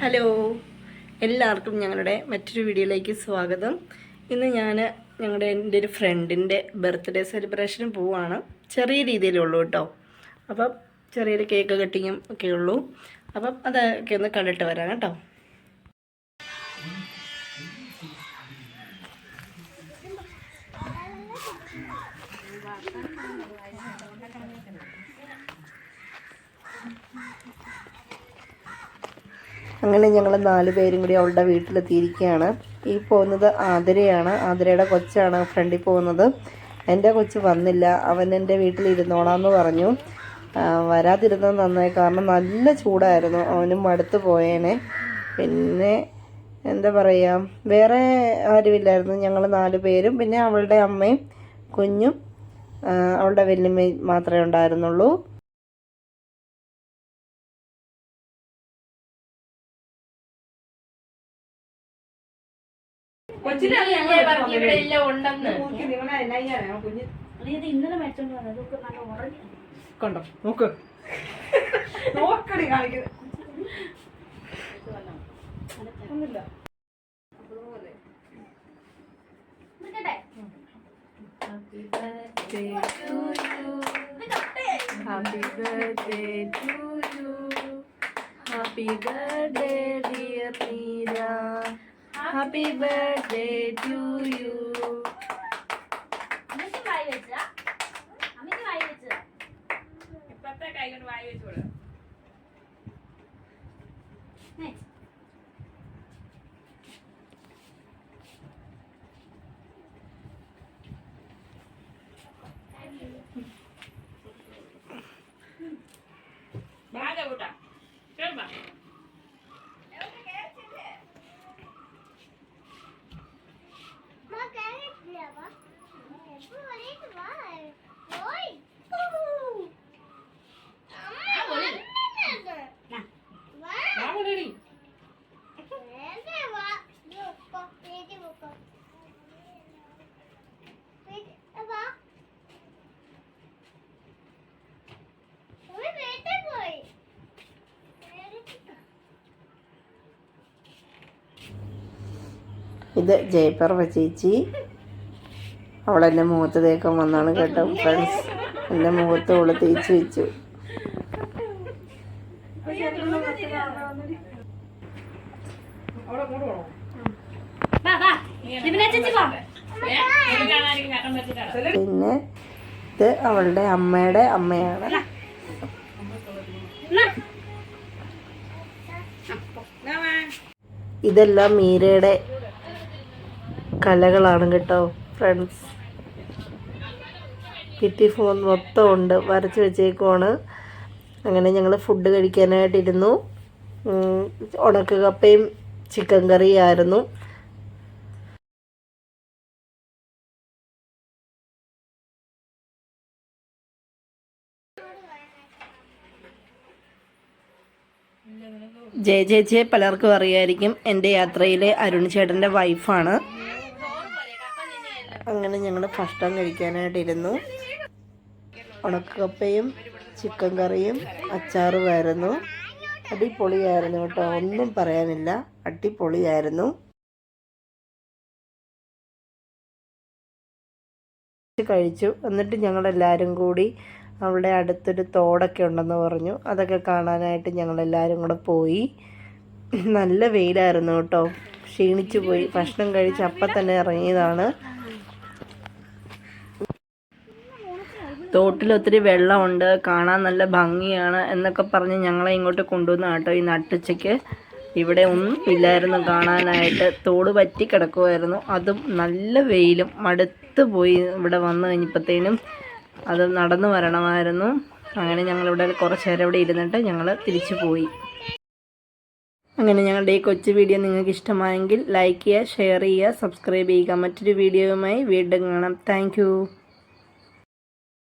Hello. എല്ലാവർക്കും ഞങ്ങളുടെ മറ്റൊരു വീഡിയോയിലേക്ക് സ്വാഗതം. ഇന്ന് ഞാൻ ഞങ്ങളുടെ എന്റെ ഒരു ഫ്രണ്ടിന്റെ ബർത്ത്ഡേ സെലിബ്രേഷന് പോവാണ്. ചെറിയ രീതിയിലുള്ളൂ കേട്ടോ. അപ്പം ചെറിയൊരു കേക്ക് കട്ടിങ്ങും ഒക്കെ ഉള്ളൂ. അപ്പം അതൊക്കെ ഒന്ന് കണ്ടിട്ട് വരാം കേട്ടോ. അങ്ങനെ ഞങ്ങൾ നാല് പേരും കൂടി അവളുടെ വീട്ടിലെത്തിയിരിക്കുകയാണ്. ഈ പോകുന്നത് ആതിരയാണ്. ആതിരയുടെ കൊച്ചാണ് ഫ്രണ്ടിൽ പോകുന്നത്. എന്റെ കൊച്ച് വന്നില്ല. അവൻ എന്റെ വീട്ടിൽ ഇരുന്നോളാന്ന് പറഞ്ഞു വരാതിരുന്നത് നന്നായി. കാരണം നല്ല ചൂടായിരുന്നു. അവനും മടുത്ത് പോയേനെ. പിന്നെ എന്താ പറയുക വേറെ ആരുമില്ലായിരുന്നു. ഞങ്ങൾ നാല് പേരും. പിന്നെ അവളുടെ അമ്മയും കുഞ്ഞും അവളുടെ വല്യമ്മയും മാത്രമേ ഉണ്ടായിരുന്നുള്ളൂ. ഇന്നലെ മേടിച്ചോണ്ട് വന്നത്. നല്ല ഉറങ്ങി. കണ്ടോ? നോക്ക്. നോക്കടി കാണിക്കുന്നത് നിൽക്കട്ടെ Happy birthday to you. Happy birthday, dear Meera. Happy birthday to you. അമ്മയ്ക്ക് വായി വെച്ചതാ? അമ്മയ്ക്ക് വായി വെച്ചതാ? ഇത് ജയപ്പർവ ചേച്ചി. അവളെന്റെ മുഖത്ത് തേക്കാൻ വന്നാണ് കേട്ടോ ഫ്രണ്ട്സ് എന്റെ മുഖത്ത് അവൾ തേച്ച് വെച്ചു. പിന്നെ ഇത് അവളുടെ അമ്മയുടെ അമ്മയാണ്. ഇതെല്ലാം മീരയുടെ കലകളാണ് കേട്ടോ ഫ്രണ്ട്സ് കിറ്റി ഫോൺ മൊത്തം ഉണ്ട് വരച്ച് വെച്ചേക്കുവാണ്. അങ്ങനെ ഞങ്ങൾ ഫുഡ് കഴിക്കാനായിട്ടിരുന്നു. ഉണക്ക കപ്പയും ചിക്കൻ കറിയായിരുന്നു. ജയ ചേച്ചിയെ പലർക്കും അറിയായിരിക്കും എന്റെ യാത്രയിലെ അരുൺ ചേട്ടന്റെ വൈഫാണ് അങ്ങനെ ഞങ്ങൾ ഭക്ഷണം കഴിക്കാനായിട്ടിരുന്നു. ഉണക്കപ്പയും ചിക്കൻ കറിയും അച്ചാറുമായിരുന്നു. അടിപൊളിയായിരുന്നു കേട്ടോ. ഒന്നും പറയാനില്ല. അടിപൊളിയായിരുന്നു. കഴിച്ചു. എന്നിട്ട് ഞങ്ങളെല്ലാവരും കൂടി അവിടെ അടുത്തൊരു തോടൊക്കെ ഉണ്ടെന്ന് പറഞ്ഞു. അതൊക്കെ കാണാനായിട്ട് ഞങ്ങളെല്ലാവരും കൂടെ പോയി. നല്ല വെയിലായിരുന്നു കേട്ടോ. ക്ഷീണിച്ചു പോയി. ഭക്ഷണം കഴിച്ച് അപ്പം തന്നെ ഇറങ്ങിയതാണ്. തോട്ടിൽ ഒത്തിരി വെള്ളമുണ്ട്. കാണാൻ നല്ല ഭംഗിയാണ് എന്നൊക്കെ പറഞ്ഞ് ഞങ്ങളെ ഇങ്ങോട്ട് കൊണ്ടുവന്ന കേട്ടോ ഈ നട്ടുച്ചയ്ക്ക്. ഇവിടെ ഒന്നും ഇല്ലായിരുന്നു കാണാനായിട്ട്. തോട് പറ്റി കിടക്കുമായിരുന്നു അതും നല്ല വെയിലും മടുത്ത് പോയി ഇവിടെ വന്നു കഴിഞ്ഞപ്പോഴത്തേനും അത് നടന്നു വരണമായിരുന്നു. അങ്ങനെ ഞങ്ങളിവിടെ കുറച്ച് നേരം ഇവിടെ ഇരുന്നിട്ട് ഞങ്ങൾ തിരിച്ചു പോയി. അങ്ങനെ ഞങ്ങളുടെ ഈ കൊച്ചു വീഡിയോ നിങ്ങൾക്ക് ഇഷ്ടമായെങ്കിൽ ലൈക്ക് ചെയ്യുക ഷെയർ ചെയ്യുക സബ്സ്ക്രൈബ് ചെയ്യുക. മറ്റൊരു വീഡിയോയുമായി വീണ്ടും കാണാം. താങ്ക്